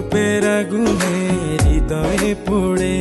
রূপের আগুনে হৃদয়ে পড়ে।